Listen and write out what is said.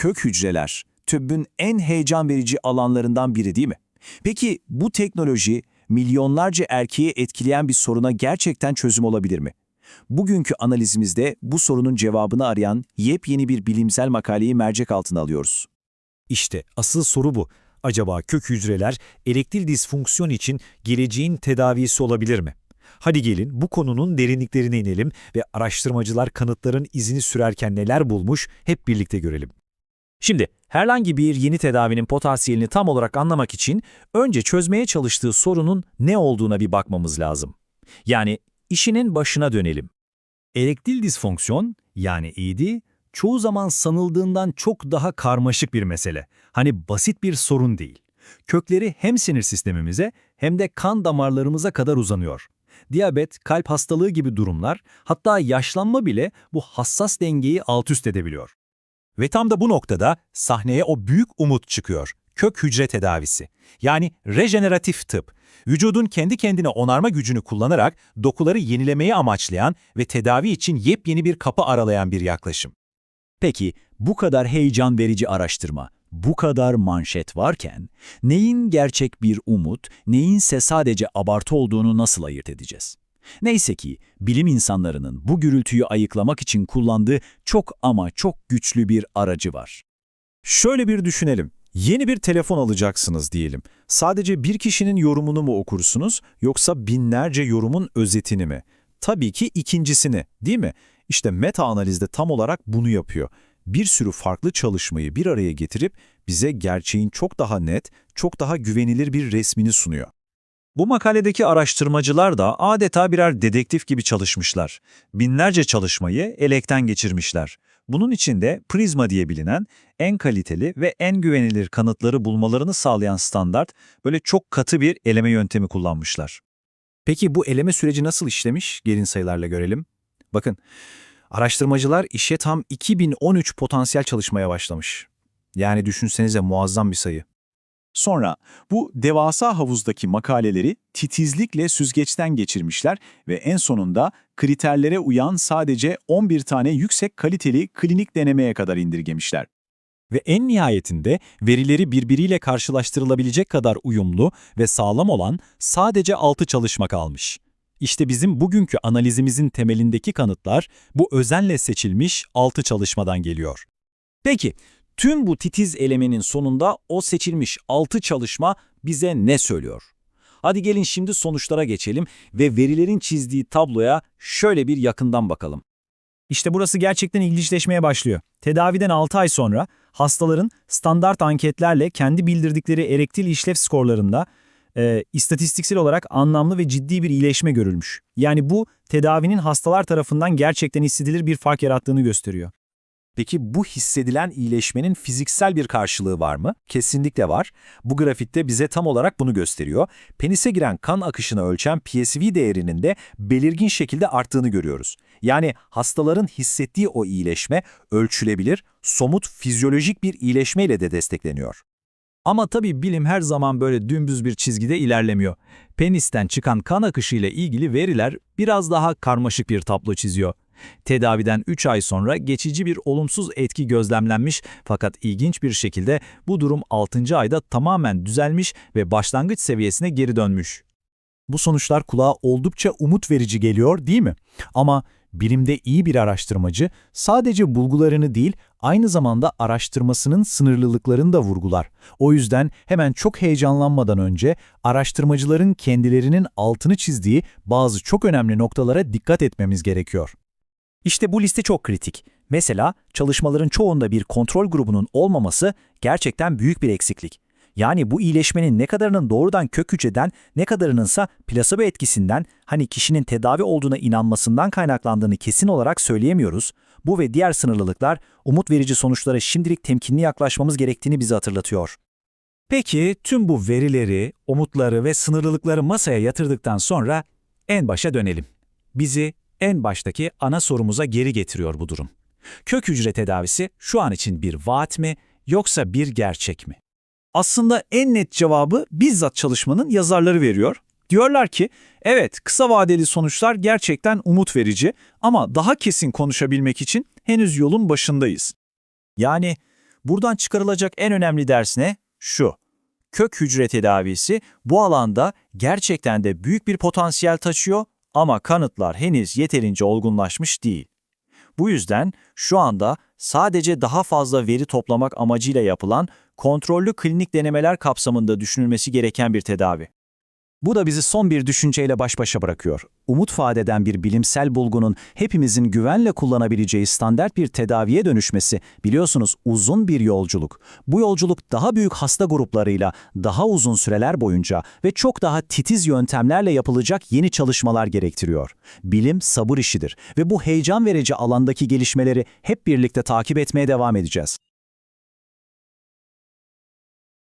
kök hücreler tıbbın en heyecan verici alanlarından biri değil mi? Peki bu teknoloji milyonlarca erkeği etkileyen bir soruna gerçekten çözüm olabilir mi? Bugünkü analizimizde bu sorunun cevabını arayan yepyeni bir bilimsel makaleyi mercek altına alıyoruz. İşte asıl soru bu. Acaba kök hücreler erektil disfonksiyon için geleceğin tedavisi olabilir mi? Hadi gelin bu konunun derinliklerine inelim ve araştırmacılar kanıtların izini sürerken neler bulmuş hep birlikte görelim. Şimdi herhangi bir yeni tedavinin potansiyelini tam olarak anlamak için önce çözmeye çalıştığı sorunun ne olduğuna bir bakmamız lazım. Yani işinin başına dönelim. Erektil disfonksiyon yani ED çoğu zaman sanıldığından çok daha karmaşık bir mesele. Hani basit bir sorun değil. Kökleri hem sinir sistemimize hem de kan damarlarımıza kadar uzanıyor. Diyabet, kalp hastalığı gibi durumlar, hatta yaşlanma bile bu hassas dengeyi alt üst edebiliyor. Ve tam da bu noktada sahneye o büyük umut çıkıyor. Kök hücre tedavisi. Yani rejeneratif tıp. Vücudun kendi kendine onarma gücünü kullanarak dokuları yenilemeyi amaçlayan ve tedavi için yepyeni bir kapı aralayan bir yaklaşım. Peki bu kadar heyecan verici araştırma, bu kadar manşet varken neyin gerçek bir umut, neyinse sadece abartı olduğunu nasıl ayırt edeceğiz? Neyse ki bilim insanlarının bu gürültüyü ayıklamak için kullandığı çok ama çok güçlü bir aracı var. Şöyle bir düşünelim. Yeni bir telefon alacaksınız diyelim. Sadece bir kişinin yorumunu mu okursunuz yoksa binlerce yorumun özetini mi? Tabii ki ikincisini, değil mi? İşte meta analizde tam olarak bunu yapıyor. Bir sürü farklı çalışmayı bir araya getirip bize gerçeğin çok daha net, çok daha güvenilir bir resmini sunuyor. Bu makaledeki araştırmacılar da adeta birer dedektif gibi çalışmışlar. Binlerce çalışmayı elekten geçirmişler. Bunun için de Prisma diye bilinen en kaliteli ve en güvenilir kanıtları bulmalarını sağlayan standart böyle çok katı bir eleme yöntemi kullanmışlar. Peki bu eleme süreci nasıl işlemiş? Gelin sayılarla görelim. Bakın, araştırmacılar işe tam 2013 potansiyel çalışmaya başlamış. Yani düşünsenize muazzam bir sayı. Sonra bu devasa havuzdaki makaleleri titizlikle süzgeçten geçirmişler ve en sonunda kriterlere uyan sadece 11 tane yüksek kaliteli klinik denemeye kadar indirgemişler. Ve en nihayetinde verileri birbiriyle karşılaştırılabilecek kadar uyumlu ve sağlam olan sadece 6 çalışma kalmış. İşte bizim bugünkü analizimizin temelindeki kanıtlar bu özenle seçilmiş 6 çalışmadan geliyor. Peki, tüm bu titiz elemenin sonunda o seçilmiş 6 çalışma bize ne söylüyor? Hadi gelin şimdi sonuçlara geçelim ve verilerin çizdiği tabloya şöyle bir yakından bakalım. İşte burası gerçekten ilginçleşmeye başlıyor. Tedaviden 6 ay sonra hastaların standart anketlerle kendi bildirdikleri erektil işlev skorlarında e, istatistiksel olarak anlamlı ve ciddi bir iyileşme görülmüş. Yani bu tedavinin hastalar tarafından gerçekten hissedilir bir fark yarattığını gösteriyor. Peki bu hissedilen iyileşmenin fiziksel bir karşılığı var mı? Kesinlikle var. Bu grafikte bize tam olarak bunu gösteriyor. Penise giren kan akışını ölçen PSV değerinin de belirgin şekilde arttığını görüyoruz. Yani hastaların hissettiği o iyileşme ölçülebilir, somut fizyolojik bir iyileşmeyle de destekleniyor. Ama tabii bilim her zaman böyle dümdüz bir çizgide ilerlemiyor. Penisten çıkan kan akışı ile ilgili veriler biraz daha karmaşık bir tablo çiziyor. Tedaviden 3 ay sonra geçici bir olumsuz etki gözlemlenmiş fakat ilginç bir şekilde bu durum 6. ayda tamamen düzelmiş ve başlangıç seviyesine geri dönmüş. Bu sonuçlar kulağa oldukça umut verici geliyor değil mi? Ama bilimde iyi bir araştırmacı sadece bulgularını değil aynı zamanda araştırmasının sınırlılıklarını da vurgular. O yüzden hemen çok heyecanlanmadan önce araştırmacıların kendilerinin altını çizdiği bazı çok önemli noktalara dikkat etmemiz gerekiyor. İşte bu liste çok kritik. Mesela çalışmaların çoğunda bir kontrol grubunun olmaması gerçekten büyük bir eksiklik. Yani bu iyileşmenin ne kadarının doğrudan kök hücreden, ne kadarınınsa plasebo etkisinden, hani kişinin tedavi olduğuna inanmasından kaynaklandığını kesin olarak söyleyemiyoruz. Bu ve diğer sınırlılıklar umut verici sonuçlara şimdilik temkinli yaklaşmamız gerektiğini bize hatırlatıyor. Peki tüm bu verileri, umutları ve sınırlılıkları masaya yatırdıktan sonra en başa dönelim. Bizi en baştaki ana sorumuza geri getiriyor bu durum. Kök hücre tedavisi şu an için bir vaat mi yoksa bir gerçek mi? Aslında en net cevabı bizzat çalışmanın yazarları veriyor. Diyorlar ki, evet kısa vadeli sonuçlar gerçekten umut verici ama daha kesin konuşabilmek için henüz yolun başındayız. Yani Buradan çıkarılacak en önemli ders ne? Şu. Kök hücre tedavisi bu alanda gerçekten de büyük bir potansiyel taşıyor ama kanıtlar henüz yeterince olgunlaşmış değil. Bu yüzden şu anda sadece daha fazla veri toplamak amacıyla yapılan kontrollü klinik denemeler kapsamında düşünülmesi gereken bir tedavi. Bu da bizi son bir düşünceyle baş başa bırakıyor. Umut vadeden bir bilimsel bulgunun hepimizin güvenle kullanabileceği standart bir tedaviye dönüşmesi biliyorsunuz uzun bir yolculuk. Bu yolculuk daha büyük hasta gruplarıyla daha uzun süreler boyunca ve çok daha titiz yöntemlerle yapılacak yeni çalışmalar gerektiriyor. Bilim sabır işidir ve bu heyecan verici alandaki gelişmeleri hep birlikte takip etmeye devam edeceğiz.